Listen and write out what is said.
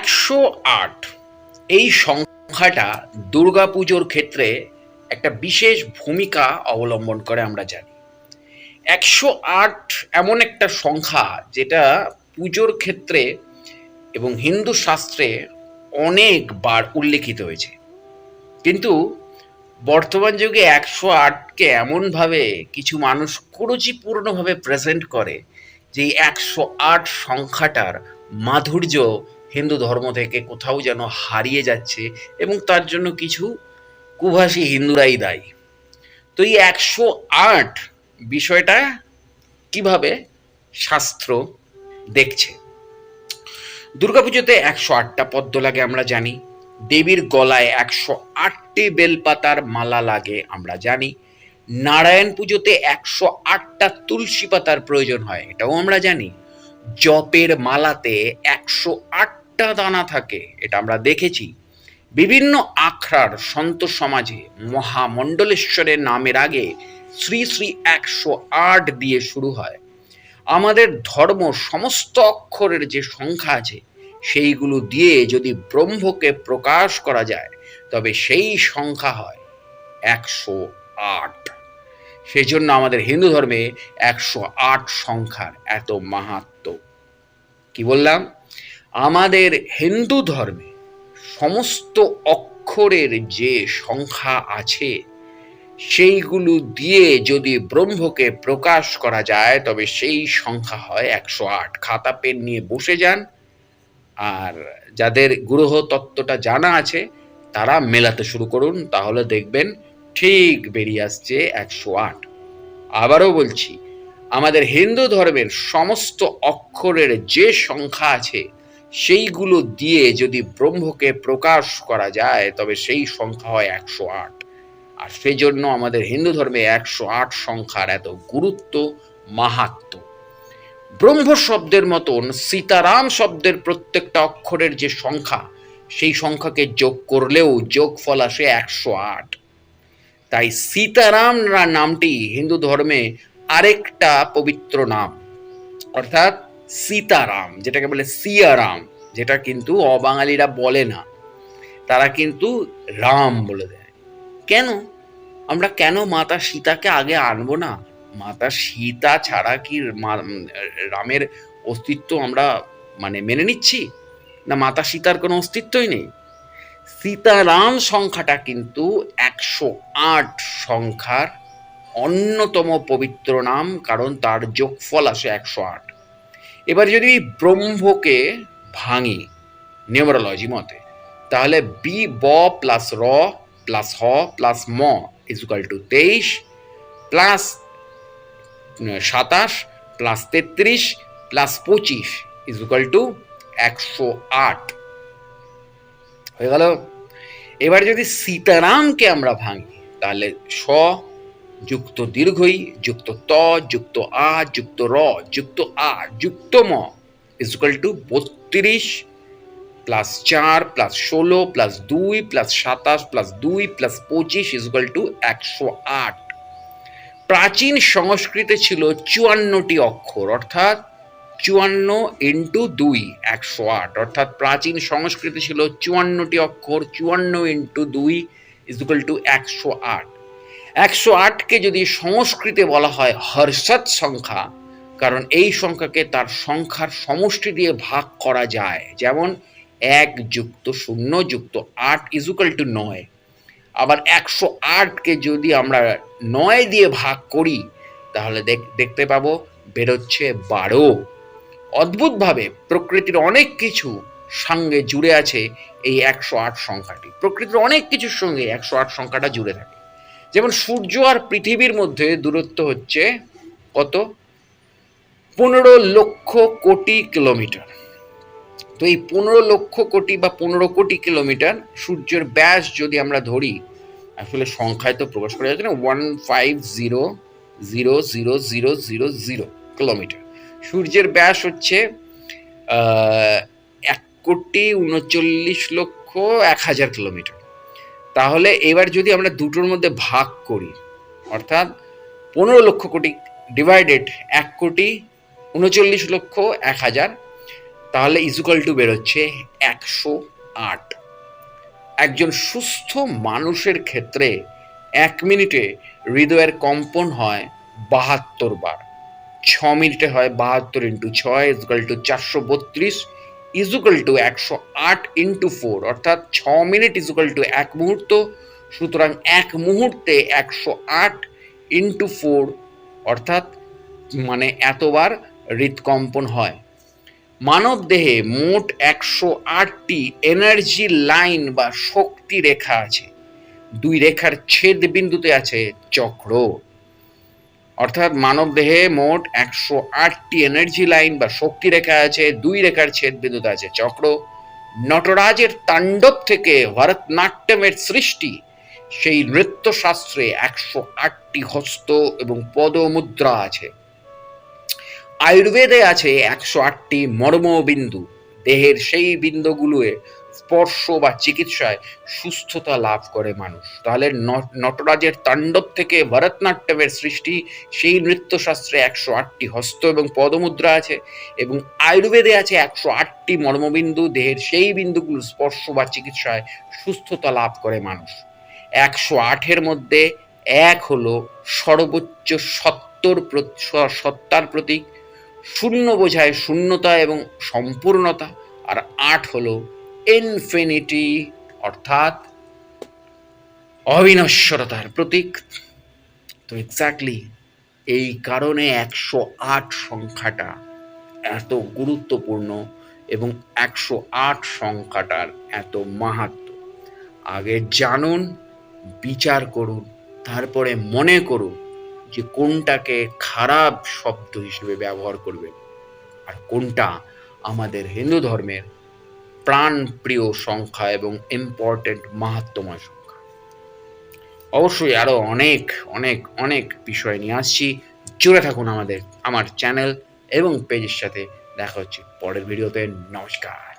একশো আট। এই সংখ্যাটা দুর্গাপুজোর ক্ষেত্রে একটা বিশেষ ভূমিকা অবলম্বন করে আমরা জানি। একশো আট এমন একটা সংখ্যা যেটা পুজোর ক্ষেত্রে এবং হিন্দু শাস্ত্রে অনেকবার উল্লেখিত হয়েছে। কিন্তু বর্তমান যুগে একশো আটকে এমনভাবে কিছু মানুষ কুরুচিপূর্ণভাবে প্রেজেন্ট করে যে একশো আট সংখ্যাটার মাধুর্য হিন্দু ধর্ম থেকে কোথাও যেন হারিয়ে যাচ্ছে এবং তার জন্য কিছু কুভাষী হিন্দুরাই দায়ী। তো এই একশো আট বিষয়টা কীভাবে শাস্ত্র দেখছে? দুর্গাপুজোতে একশো আটটা পদ্ম লাগে আমরা জানি, দেবীর গলায় একশো আটটি বেলপাতার মালা লাগে আমরা জানি, নারায়ণ পুজোতে একশো আটটা তুলসী পাতার প্রয়োজন হয় এটাও আমরা জানি, জপের মালাতে একশো আট আটটা দানা থাকে, এটা আমরা দেখেছি। বিভিন্ন আখড়ার সন্ত সমাজে মহামণ্ডলেশ্বরের নামের আগে শ্রী শ্রী একশো আট দিয়ে শুরু হয়। আমাদের ধর্ম সমস্ত অক্ষরের যে সংখ্যা আছে, সেইগুলো দিয়ে যদি ব্রহ্মকে প্রকাশ করা যায়, তবে সেই সংখ্যা হয় একশো আট। সেই জন্য আমাদের হিন্দু ধর্মে একশো আট সংখ্যার এত মাহাত্ম কি বললাম? আমাদের হিন্দু ধর্মে সমস্ত অক্ষরের যে সংখ্যা আছে, সেইগুলো দিয়ে যদি ব্রহ্মকে প্রকাশ করা যায়, তবে সেই সংখ্যা হয় একশো আট। খাতা, পেন নিয়ে বসে যান, আর যাদের গ্রহ তত্ত্বটা জানা আছে, তারা মেলাতে শুরু করুন, তাহলে দেখবেন ঠিক বেরিয়ে আসছে একশো আট। আবারও বলছি, আমাদের হিন্দু ধর্মের সমস্ত অক্ষরের যে সংখ্যা আছে সেইগুলো দিয়ে যদি ব্রহ্মকে প্রকাশ করা যায়, তবে সেই সংখ্যা হয় একশো আট। আর সেই জন্য আমাদের হিন্দু ধর্মে একশো আট সংখ্যার এত গুরুত্ব, মাহাত্ম। ব্রহ্ম শব্দের মতন সীতারাম শব্দের প্রত্যেকটা অক্ষরের যে সংখ্যা, সেই সংখ্যাকে যোগ করলেও যোগফল আসে একশো আট। তাই সীতারাম নামটি হিন্দু ধর্মে আরেকটা পবিত্র নাম। অর্থাৎ সীতারাম, যেটাকে বলে সিয়ারাম, যেটা কিন্তু অবাঙালিরা বলে না। তারা কিন্তু রাম বলে দেয়। কেন? আমরা কেন মাতা সীতাকে আগে আনব না? মাতা সীতা ছাড়া কি রামের অস্তিত্ব আমরা মানে মেনে নিচ্ছি? না, মাতা সীতার কোনো অস্তিত্বই নেই। সীতারাম সংখ্যাটা কিন্তু একশো আট সংখ্যার অন্যতম পবিত্র নাম, কারণ তার যোগফল আসে একশো আট। এবার যদি ব্রহ্মকে ভাঙি, নিউমারোলজি মতে, তাহলে বি ব প্লাস র প্লাস হ প্লাস ম ইজুকাল টু তেইশ প্লাস সাতাশ প্লাস তেত্রিশ প্লাস পঁচিশ ইজুকাল টু একশো আট। হয়ে গেল। এবার যদি সীতারামকে আমরা ভাঙি, তাহলে স যুক্ত দীর্ঘই, যুক্ত ত, যুক্ত আ, যুক্ত র, যুক্ত আ, যুক্ত ম ইজুকাল টু বত্রিশ প্লাস চার প্লাস ষোলো প্লাস দুই প্লাস সাতাশ প্লাস দুই প্লাস পঁচিশ ইজুকাল টু একশো আট। প্রাচীন সংস্কৃতে ছিল চুয়ান্নটি অক্ষর, অর্থাৎ চুয়ান্ন ইন্টু দুই, একশো আট। অর্থাৎ প্রাচীন সংস্কৃতে ছিল চুয়ান্নটি অক্ষর, চুয়ান্ন ইন্টু দুই ইজুকাল টু একশো আট। একশো আটকে যদি সংস্কৃতে বলা হয় হর্ষৎ সংখ্যা, কারণ এই সংখ্যাকে তার সংখ্যার সমষ্টি দিয়ে ভাগ করা যায়। যেমন এক যুক্ত শূন্য যুক্ত আট ইজুকাল টু নয়। আবার একশো আটকে যদি আমরা নয় দিয়ে ভাগ করি, তাহলে দেখ- দেখতে পাবো বেরোচ্ছে বারো। অদ্ভুতভাবে প্রকৃতির অনেক কিছু সঙ্গে জুড়ে আছে এই একশো আট সংখ্যাটি। প্রকৃতির অনেক কিছুর সঙ্গে একশো আট সংখ্যাটা জুড়ে থাকে। যেমন সূর্য আর পৃথিবীর মধ্যে দূরত্ব হচ্ছে কত? পনেরো লক্ষ কোটি কিলোমিটার। তো এই পনেরো লক্ষ কোটি বা পনেরো কোটি কিলোমিটার সূর্যের ব্যাস যদি আমরা ধরি, আসলে সংখ্যায় তো প্রকাশ করা যাচ্ছে না, one five zero zero zero zero zero zero kilometre. সূর্যের ব্যাস হচ্ছে এক কোটি উনচল্লিশ লক্ষ এক হাজার কিলোমিটার। তাহলে এবার যদি আমরা দুটোর মধ্যে ভাগ করি, অর্থাৎ পনেরো লক্ষ কোটি ডিভাইডেড এক কোটি উনচল্লিশ লক্ষ এক হাজার, তাহলে ইজুকাল টু বেরোচ্ছে একশো আট। একজন সুস্থ মানুষের ক্ষেত্রে এক মিনিটে হৃদয়ের কম্পন হয় বাহাত্তর বার। ছ মিনিটে হয় বাহাত্তর ইন্টু ছয় ইজুকাল টু চারশো বত্রিশ। ইজুকাল টু একশো আট ইন্টু ফোর অর্থাৎ ছ মিনিট ইজুকাল টু এক মুহূর্ত, সুতরাং এক মুহূর্তে একশো আট ইন্টু ফোর অর্থাৎ মানে এতবার হৃদকম্পন হয়। মানব দেহে মোট একশো আটটি এনার্জি লাইন বা শক্তি রেখা আছে। দুই রেখার ছেদ বিন্দুতে আছে চক্র। অর্থাৎ মানব দেহে মোট একশো আটটি এনার্জি লাইন বা শক্তি রেখা আছে, দুই রেখার ছেদ বিন্দুতে আছে, চক্র। নটরাজের তাণ্ডব থেকে ভরতনাট্যমের সৃষ্টি, সেই নৃত্যশাস্ত্রে একশো আটটি হস্ত এবং পদমুদ্রা আছে। আয়ুর্বেদে আছে একশো আটটি মর্মবিন্দু, দেহের সেই বিন্দুগুলোয় স্পর্শ বা চিকিৎসায় সুস্থতা লাভ করে মানুষ। তাহলে নটরাজের তাণ্ডব থেকে ভরতনাট্যমের সৃষ্টি, সেই নৃত্যশাস্ত্রে একশো আটটি হস্ত এবং পদমুদ্রা আছে এবং আয়ুর্বেদে আছে একশো আটটি মর্মবিন্দু, দেহের সেই বিন্দুগুলো স্পর্শ বা চিকিৎসায় সুস্থতা লাভ করে মানুষ। একশো আটের মধ্যে এক হলো সর্বোচ্চ সত্তর সত্তার প্রতীক। শূন্য বোঝায় শূন্যতা এবং সম্পূর্ণতা। আর আট হলো ইনফিনিটি অর্থাৎ অবিনশ্বরতার প্রতীক। তো এক্স্যাক্টলি এই কারণে একশো আট সংখ্যাটা এত গুরুত্বপূর্ণ এবং একশো আট সংখ্যাটার এত মাহাত্ম। আগে জানুন, বিচার করুন, তারপরে মনে করুন যে কোনটাকে খারাপ শব্দ হিসেবে ব্যবহার করবেন আর কোনটা আমাদের হিন্দু ধর্মের প্রাণপ্রিয় সংখ্যা এবং ইম্পর্টেন্ট মাহাত্মময় সংখ্যা। অবশ্যই আরও অনেক অনেক অনেক বিষয় নিয়ে আসছি। জুড়ে থাকুন আমাদের, আমার চ্যানেল এবং পেজের সাথে। দেখা হচ্ছে পরের ভিডিওতে নমস্কার।